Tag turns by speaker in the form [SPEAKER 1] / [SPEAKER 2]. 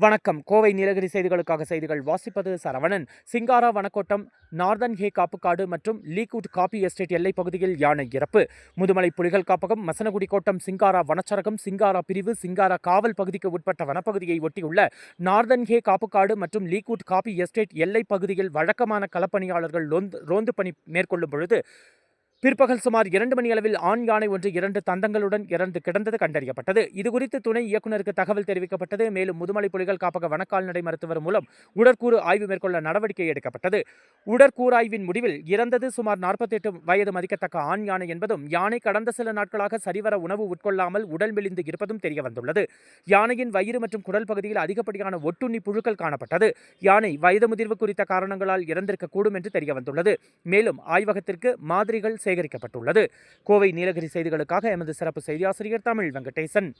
[SPEAKER 1] வணக்கம். கோவை நீலகிரி செய்திகளுக்காக செய்திகள் வாசிப்பது சரவணன். சிங்காரா வனக்கோட்டம் நார்தன் ஹே காப்புக்காடு மற்றும் லீக்வுட் காபி எஸ்டேட் எல்லைப் பகுதியில் யானை இறப்பு. முதுமலை புலிகள் காப்பகம் மசனகுடி கோட்டம் சிங்காரா வனச்சரகம் சிங்காரா பிரிவு சிங்காரா காவல் பகுதிக்கு உட்பட்ட வனப்பகுதியை ஒட்டியுள்ள நார்தன் ஹே காப்புக்காடு மற்றும் லீக்வுட் காபி எஸ்டேட் எல்லைப் பகுதியில் வழக்கமான களப்பணியாளர்கள் ரோந்து பணி மேற்கொள்ளும் பொழுது பிற்பகல் சுமார் இரண்டு மணி அளவில் ஆண் யானை ஒன்று இரண்டு தந்தங்களுடன் இறந்து கிடந்தது கண்டறியப்பட்டது. இதுகுறித்து துணை இயக்குநருக்கு தகவல் தெரிவிக்கப்பட்டது. மேலும் முதுமலை புலிகள் காப்பக வனக்கால்நடை மருத்துவர் மூலம் உடற்கூறு ஆய்வு மேற்கொள்ள நடவடிக்கை எடுக்கப்பட்டது. உடற்கூறாய்வின் முடிவில் இறந்தது சுமார் 48 வயது மதிக்கத்தக்க ஆண் யானை என்பதும் யானை கடந்த சில நாட்களாக சரிவர உணவு உட்கொள்ளாமல் உடல் மெலிந்து இருப்பதும் தெரியவந்துள்ளது. யானையின் வயிறு மற்றும் குடல் பகுதியில் அதிகப்படியான ஒட்டுண்ணி புழுக்கள் காணப்பட்டது. யானை வயது முதிர்வு குறித்த காரணங்களால் இறந்திருக்கக்கூடும் என்று தெரியவந்துள்ளது. மேலும் ஆய்வகத்திற்கு மாதிரிகள் சேகரிக்கப்பட்டுள்ளது. கோவை நீலகிரி செய்திகளுக்காக எமது சிறப்பு செய்தியாசிரியர் தமிழ் வெங்கடேசன்.